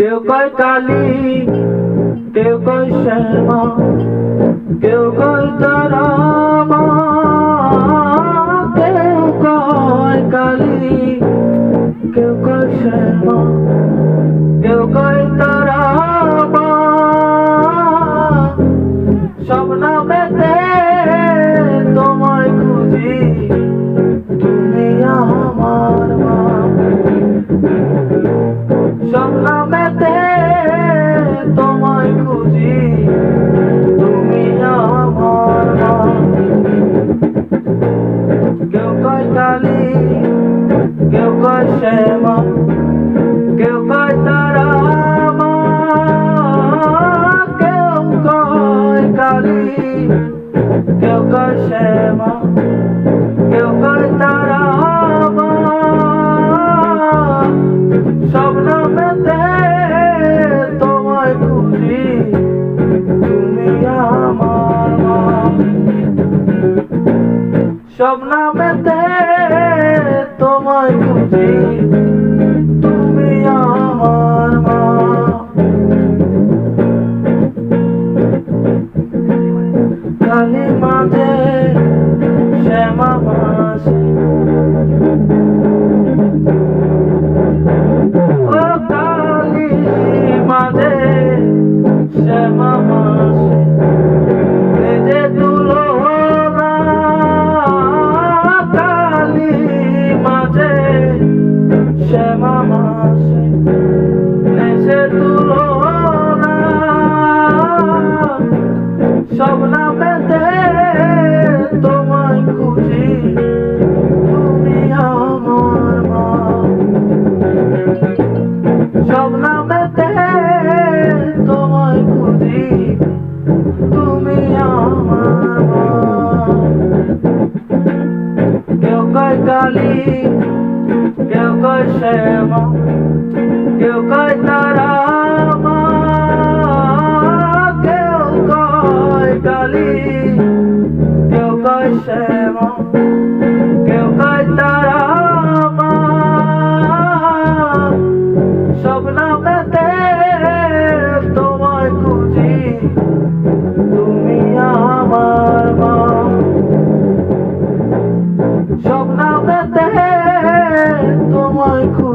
কেউ কয় কালী, কেউ কয় শ্যামা, কেউ কয় তারা কেউ কয় কালী, কেউ কয় শ্যামা, কেউ কয় তারা নামেতে তোমায় খুঁজি, তুমি আমার কেউ কয় কালী, কেউ কয় শ্যামা, কেউ কয় তারা কেউ কয় কালী, কেউ কয় শ্যামা, কেউ কয় তারা সব সব নামেতে তোমায় খুঁজি। তুমি আমার মা। কালী মাঝে শ্যামা ও কালী মাঝে শ্যামা মাঝে শ্যামা মাঝে নিজে তুলো না সব নামেতে তোমায় খুঁজি তুমি আমার মা সব নামেতে তোমায় খুঁজি তুমি আমার মা কেউ কয় কালী কেউ কয় শ্যামা কেউ কয় তারা মা কেউ কয় কালী কেউ কয় শ্যামা তোমায় খুঁজি